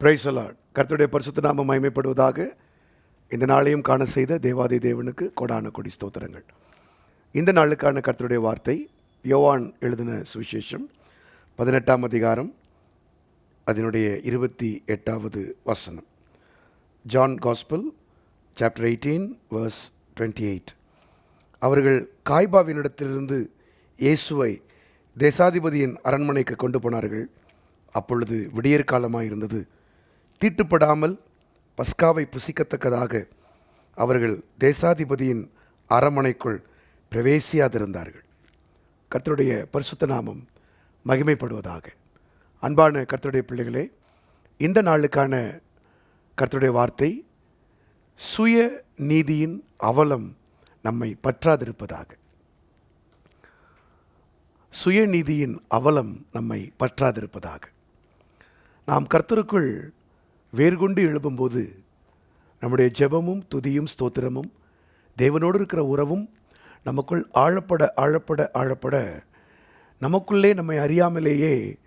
பிரைசலாட் கர்த்தருடைய பரிசுத்த நாம மயமைப்படுவதாக இந்த நாளையும் காண செய்த தேவாதி தேவனுக்கு கொடான கொடி ஸ்தோத்திரங்கள். இந்த நாளுக்கான கர்த்தருடைய வார்த்தை யோவான் எழுதின சுவிசேஷம் பதினெட்டாம் அதிகாரம் அதனுடைய இருபத்தி எட்டாவது வசனம். John gospel chapter eighteen verse twenty eight அவர்கள் காய்பாவினிடத்திலிருந்து இயேசுவை தேசாதிபதியின் அரண்மனைக்கு கொண்டு போனார்கள். அப்பொழுது விடியற்காலமாக இருந்தது தீட்டுப்படாமல் பஸ்காவை புசிக்கத்தக்கதாக அவர்கள் தேசாதிபதியின் அரமனைக்குள் பிரவேசியாதிருந்தார்கள். கர்த்தருடைய பரிசுத்த நாமம் மகிமைப்படுவதாக. அன்பான கர்த்தருடைய பிள்ளைகளே இந்த நாளுக்கான கர்த்தருடைய வார்த்தை சுய நீதியின் அவலம் நம்மை பற்றாதிருப்பதாக. சுயநீதியின் அவலம் நம்மை பற்றாதிருப்பதாக. நாம் கர்த்தருக்குள் வேர்கொண்டு எழுப்பும்போது நம்முடைய ஜெபமும் துதியும் ஸ்தோத்திரமும் தேவனோடு இருக்கிற உறவும் நமக்குள் ஆழப்பட ஆழப்பட ஆழப்பட நமக்குள்ளே நம்மை அறியாமலேயே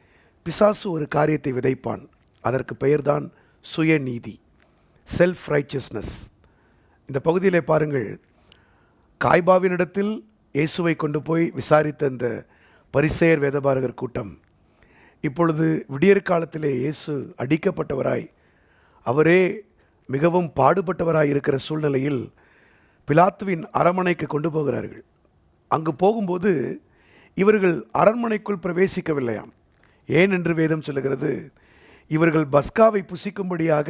பிசாசு ஒரு காரியத்தை விதைப்பான். அதற்கு பெயர்தான் சுயநீதி செல்ஃப் ரைச்சஸ்னஸ் இந்த பகுதியிலே பாருங்கள் காய்பாவினிடத்தில் இயேசுவை கொண்டு போய் விசாரித்த இந்த பரிசெயர் வேதபாரகர் கூட்டம் இப்பொழுது விடியற் காலத்திலே இயேசு அடிக்கப்பட்டவராய் அவரே மிகவும் பாடுபட்டவராக இருக்கிற சூழ்நிலையில் பிலாத்துவின் அரண்மனைக்கு கொண்டு போகிறார்கள். அங்கு போகும்போது இவர்கள் அரண்மனைக்குள் பிரவேசிக்கவில்லையாம். ஏன் என்று வேதம் சொல்லுகிறது இவர்கள் பஸ்காவை புசிக்கும்படியாக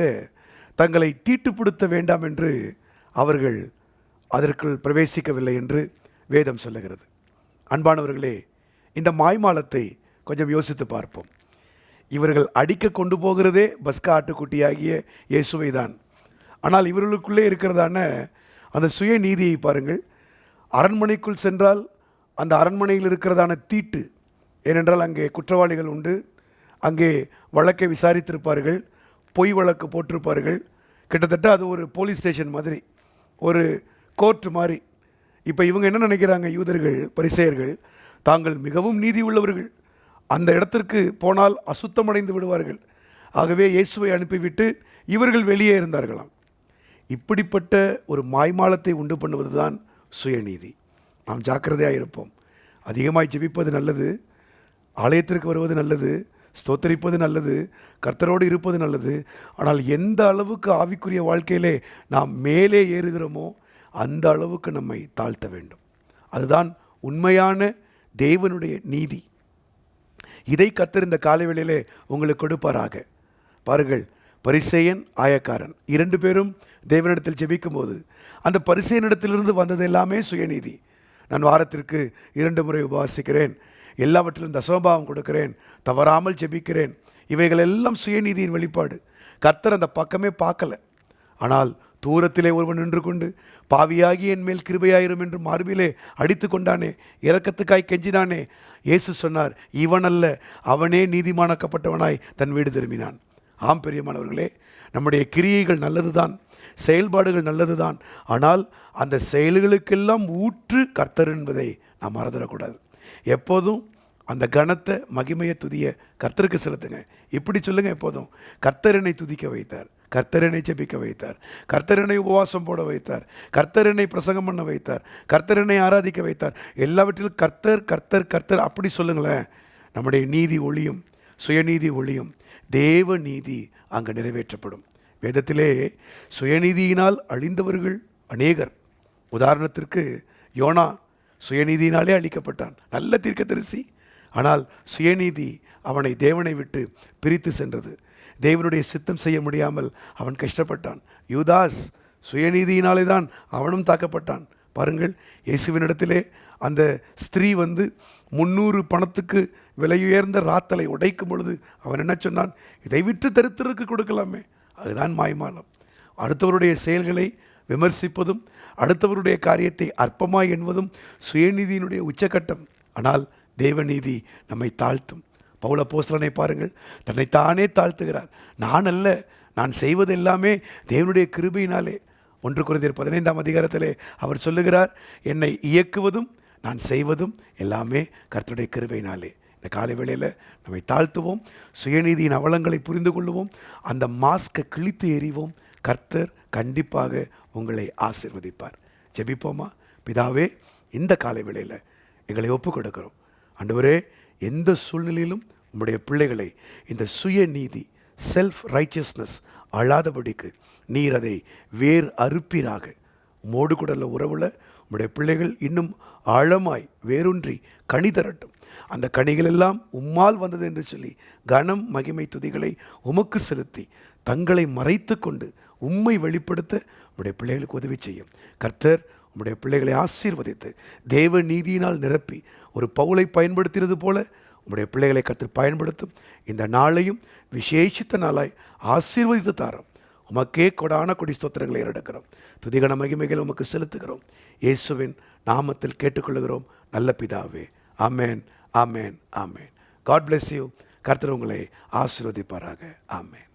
தங்களை தீட்டுப்படுத்த வேண்டாம் என்று அவர்கள் அதற்குள் பிரவேசிக்கவில்லை என்று வேதம் சொல்லுகிறது. அன்பானவர்களே இந்த மாய்மாலத்தை கொஞ்சம் யோசித்து பார்ப்போம். இவர்கள் அடிக்க கொண்டு போகிறதே பஸ்கா ஆட்டுக்குட்டியாகிய இயேசுவை தான் ஆனால் இவர்களுக்குள்ளே இருக்கிறதான அந்த சுயநீதியை பாருங்கள். அரண்மனைக்குள் சென்றால் அந்த அரண்மனையில் இருக்கிறதான தீட்டு ஏனென்றால் அங்கே குற்றவாளிகள் உண்டு. அங்கே வழக்கை விசாரித்திருப்பார்கள் பொய் வழக்கு போட்டிருப்பார்கள். கிட்டத்தட்ட அது ஒரு போலீஸ் ஸ்டேஷன் மாதிரி ஒரு கோர்ட் மாதிரி. இப்போ இவங்க என்ன நினைக்கிறாங்க? யூதர்கள் பரிசெயர்கள் தாங்கள் மிகவும் நீதி உள்ளவர்கள். அந்த இடத்திற்கு போனால் அசுத்தமடைந்து விடுவார்கள். ஆகவே இயேசுவை அனுப்பிவிட்டு இவர்கள் வெளியே இருந்தார்களாம். இப்படிப்பட்ட ஒரு மாய்மாலத்தை உண்டு பண்ணுவது தான் சுயநீதி. நாம் ஜாக்கிரதையாக இருப்போம். அதிகமாய் ஜெபிப்பது நல்லது. ஆலயத்திற்கு வருவது நல்லது. ஸ்தோத்தரிப்பது நல்லது. கர்த்தரோடு இருப்பது நல்லது. ஆனால் எந்த அளவுக்கு ஆவிக்குரிய வாழ்க்கையிலே நாம் மேலே ஏறுகிறோமோ அந்த அளவுக்கு நம்மை தாழ்த்த வேண்டும். அதுதான் உண்மையான தேவனுடைய நீதி. இதை கர்த்தர் இந்த காலவேளையிலே உங்களுக்கு கொடுப்பாராக. பாருங்கள் பரிசேயன் ஆயக்காரன். இரண்டு பேரும் தேவனிடத்தில் ஜெபிக்கும்போது அந்த பரிசேயனிடத்திலிருந்து வந்தது எல்லாமே சுயநீதி. நான் வாரத்திற்கு இரண்டு முறை உபவாசிக்கிறேன் எல்லாவற்றிலும் தசோபாவம் கொடுக்கிறேன் தவறாமல் ஜெபிக்கிறேன். இவைகள் எல்லாம் சுயநீதியின் வெளிப்பாடு. கர்த்தர் அந்த பக்கமே பார்க்கல. ஆனால் தூரத்திலே ஒருவன் நின்று கொண்டு பாவியாகி என் மேல் கிருபையாயிரும் என்று மார்பிலே அடித்து கொண்டானே இரக்கத்துக்காய் கெஞ்சினானே. இயேசு சொன்னார் இவன் அல்ல அவனே நீதிமானாக்கப்பட்டவனாய் தன் வீடு திரும்பினான். ஆம் பெரியமானவர்களே நம்முடைய கிரியைகள் நல்லதுதான் செயல்பாடுகள் நல்லதுதான் ஆனால் அந்த செயல்களுக்கெல்லாம் ஊற்று கர்த்தர் என்பதை நாம் மறந்துடக்கூடாது. எப்போதும் அந்த கனத்தை மகிமையை துதிய கர்த்தருக்கு செலுத்துங்க. இப்படி சொல்லுங்கள் எப்போதும் கர்த்தரனை துதிக்க வைத்தார். கர்த்தரனை ஜெபிக்க வைத்தார். கர்த்தரனை உபவாசம் போட வைத்தார். கர்த்தரனை பிரசங்கம் பண்ண வைத்தார். கர்த்தரனை ஆராதிக்க வைத்தார். எல்லாவற்றிலும் கர்த்தர் கர்த்தர் கர்த்தர் அப்படி சொல்லுங்களேன். நம்முடைய நீதி ஒளியும் சுயநீதி ஒளியும் தேவ நீதி அங்கு நிறைவேற்றப்படும். வேதத்திலே சுயநீதியினால் அழிந்தவர்கள் அநேகர். உதாரணத்திற்கு யோனா சுயநீதியினாலே அழிக்கப்பட்டான். நல்ல தீர்க்கதரிசி. ஆனால் சுயநீதி அவனை தேவனை விட்டு பிரித்து சென்றது. தேவனுடைய சித்தம் செய்ய முடியாமல் அவன் கஷ்டப்பட்டான். யூதாஸ் சுயநீதியினாலே தான் அவனும் தாக்கப்பட்டான். பாருங்கள் இயேசுவினிடத்திலே அந்த ஸ்திரீ வந்து முந்நூறு பணத்துக்கு விலையுயர்ந்த ராத்தலை உடைக்கும் பொழுது அவன் என்ன சொன்னான்? இதை விற்று தருத்தருக்கு கொடுக்கலாமே அதுதான் மாய்மாலம். அடுத்தவருடைய செயல்களை விமர்சிப்பதும் அடுத்தவருடைய காரியத்தை அற்பமாய் என்பதும் சுயநீதியினுடைய உச்சக்கட்டம் ஆனால் தேவநீதி நம்மை தாழ்த்தும். பவுல போஸ்லனை பாருங்கள். தன்னைத்தானே தாழ்த்துகிறார். நான் அல்ல நான் செய்வது எல்லாமே தேவனுடைய கிருபையினாலே. ஒன்று குறைந்தர் பதினைந்தாம் அதிகாரத்திலே அவர் சொல்லுகிறார் என்னை இயக்குவதும் நான் செய்வதும் எல்லாமே கர்த்தருடைய கிருபையினாலே. இந்த காலை வேளையில் நம்மை தாழ்த்துவோம் சுயநீதியின் அவலங்களை புரிந்து கொள்வோம் அந்த மாஸ்கை கிழித்து எறிவோம். கர்த்தர் கண்டிப்பாக உங்களை ஆசிர்வதிப்பார். ஜெபிப்போமா? பிதாவே இந்த காலை வேளையில் எங்களை ஒப்புக் கொடுக்கிறோம் ஆண்டவரே எந்த சூழ்நிலையிலும் உம்முடைய பிள்ளைகளை இந்த சுயநீதி செல்ஃப் ரைச்சியஸ்னஸ் அழாதபடிக்கு நீர் அதை வேர் அறுப்பீராக. உம்மோடு கூடல உறவுல உம்முடைய பிள்ளைகள் இன்னும் ஆழமாய் வேரூன்றி கனி தரட்டும். அந்த கனிகள் எல்லாம் உம்மால் வந்தது என்று சொல்லி கனம் மகிமை துதிகளை உமக்கு செலுத்தி தங்களை மறைத்து கொண்டு உம்மை வெளிப்படுத்த உம்முடைய பிள்ளைகளுக்கு உதவி செய்யும். கர்த்தர் உம்முடைய பிள்ளைகளை ஆசீர்வதித்து தேவ நீதியினால் நிரப்பி ஒரு பவுலை பயன்படுத்தினது போல உம்முடைய பிள்ளைகளை கற்று பயன்படுத்தும். இந்த நாளையும் விசேஷித்த நாளாய் ஆசீர்வதித்து தாரோம். உமக்கே கொடான கொடி ஸ்தோத்திரங்களை ஏறெடுக்கிறோம். துதிகன மகிமைகள் உமக்கு செலுத்துகிறோம். இயேசுவின் நாமத்தில் கேட்டுக்கொள்கிறோம் நல்ல பிதாவே ஆமேன் ஆமேன் ஆமேன். காட் பிளெஸ் யூ கர்த்தர் உங்களை ஆசீர்வதிப்பாராக. ஆமேன்.